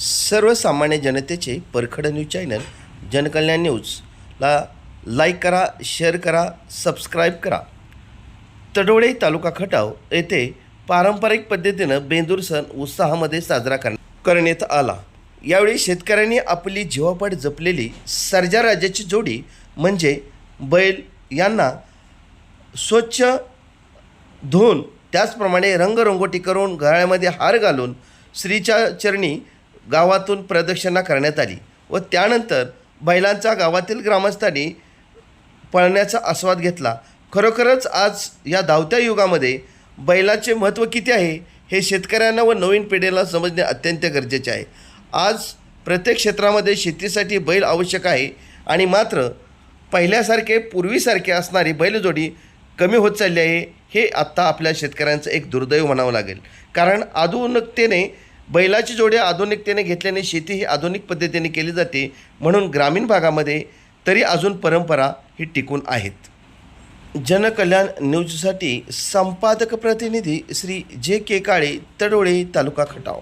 सर्वसामान्य जनतेचे परखड न्यूज चॅनल जनकल्याण न्यूजला लाईक करा शेअर करा सबस्क्राईब करा. तडोळे तालुका खटाव येथे पारंपरिक पद्धतीनं बेंदूर सण उत्साहामध्ये साजरा कर करण्यात आला. यावेळी शेतकऱ्यांनी आपली जीवापाट जपलेली सर्जा राजाची जोडी म्हणजे बैल यांना स्वच्छ धुवून त्याचप्रमाणे रंगरंगोटी करून गळ्यामध्ये हार घालून श्रीच्या चरणी गावातून प्रदक्षिणा करण्यात आली व त्यानंतर बैलांचा गावातील ग्रामस्थांनी पळण्याचा आस्वाद घेतला. खरोखरच आज या धावत्या युगामध्ये बैलाचे महत्त्व किती आहे हे शेतकऱ्यांना व नवीन पिढीला समजणे अत्यंत गरजेचे आहे. आज प्रत्येक क्षेत्रामध्ये शेतीसाठी बैल आवश्यक आहे आणि मात्र पहिल्यासारखे पूर्वीसारखे असणारी बैलजोडी कमी होत चालली आहे हे आत्ता आपल्या शेतकऱ्यांचं एक दुर्दैव म्हणावं लागेल. कारण आधुनिकतेने बैलाची जोडी आधुनिकतेने घेतल्याने शेती ही आधुनिक पद्धतीने केली जाते. म्हणून ग्रामीण भागामध्ये तरी अजून परंपरा ही टिकून आहेत. जनकल्याण न्यूजसाठी संपादक प्रतिनिधी श्री जे के काळे तडोळे तालुका खटाव.